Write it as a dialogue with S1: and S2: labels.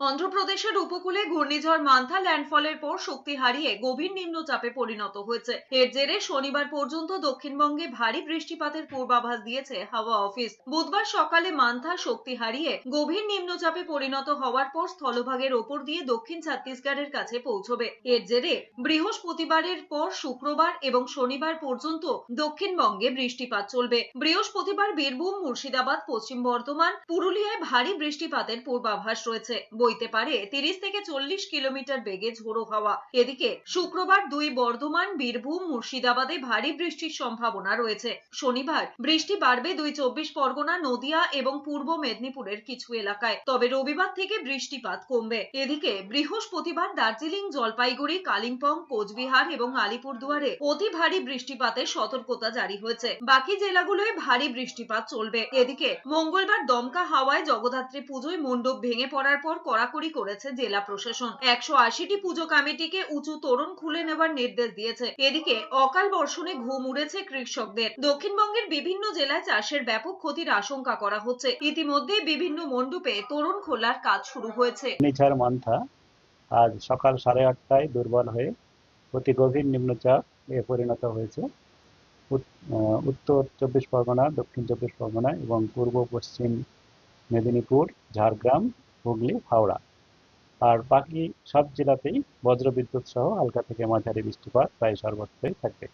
S1: অন্ধ্রপ্রদেশের উপকূলে ঘূর্ণিঝড় মান্থা ল্যান্ডফলের পর শক্তি হারিয়ে গভীর নিম্নচাপে পরিণত হয়েছে। এর জেরে শনিবার পর্যন্ত দক্ষিণবঙ্গে ভারী বৃষ্টিপাতের পূর্বাভাস দিয়েছে হাওয়া অফিস। বুধবার সকালে মান্থা শক্তি হারিয়ে গভীর নিম্নচাপে পরিণত হওয়ার পর স্থলভাগের ওপর দিয়ে দক্ষিণ ছত্তিশগড়ের কাছে পৌঁছবে। এর জেরে বৃহস্পতিবারের পর শুক্রবার এবং শনিবার পর্যন্ত দক্ষিণবঙ্গে বৃষ্টিপাত চলবে। বৃহস্পতিবার বীরভূম, মুর্শিদাবাদ, পশ্চিম বর্ধমান, পুরুলিয়ায় ভারী বৃষ্টিপাতের পূর্বাভাস রয়েছে। বইতে পারে। তিরিশ থেকে চল্লিশ কিলোমিটার বেগে ঝোড়ো হাওয়া। এদিকে শুক্রবার দুই বর্ধমান, বীরভূম, মুর্শিদাবাদে ভারী বৃষ্টির সম্ভাবনা রয়েছে। শনিবার বৃষ্টি বাড়বে দুই চব্বিশ পরগনা, নদিয়া এবং পূর্ব মেদিনীপুরের কিছু এলাকায়। তবে রবিবার থেকে বৃষ্টিপাত কমবে। এদিকে বৃহস্পতিবার দার্জিলিং, জলপাইগুড়ি, কালিম্পং, কোচবিহার এবং আলিপুরদুয়ারে অতি ভারী বৃষ্টিপাতের সতর্কতা জারি হয়েছে। বাকি জেলাগুলোয় ভারী বৃষ্টিপাত চলবে। এদিকে মঙ্গলবার দমকা হাওয়ায় জগদ্ধাত্রী পুজোয় মণ্ডপ ভেঙে পড়ার পর কড়াকড়ি করেছে জেলা প্রশাসন। একশো আশিটি পুজো কমিটিকে উঁচু তোরণ খুলে নেওয়ার নির্দেশ দিয়েছে। এদিকে অকাল বর্ষণে ঘুম উড়েছে কৃষকদের। দক্ষিণবঙ্গের বিভিন্ন জেলায় চাষের ব্যাপক ক্ষতির আশঙ্কা করা হচ্ছে। ইতিমধ্যে বিভিন্ন মণ্ডপে তোরণ খোলার কাজ শুরু হয়েছে।
S2: আজ সকাল সাড়ে আটটায় দুর্বল হয়ে অতি গভীর নিম্নচাপ এ পরিণত হয়েছে। উত্তর চব্বিশ পরগনা, দক্ষিণ চব্বিশ পরগনা এবং পূর্ব পশ্চিম মেদিনীপুর, ঝাড়গ্রাম হুগলি, হাওড়া। আর বাকি সব জেলাতেই বজ্রবিদ্যুৎ সহ হালকা থেকে মাঝারি বৃষ্টিপাত প্রায় সর্বত্রই থাকবে।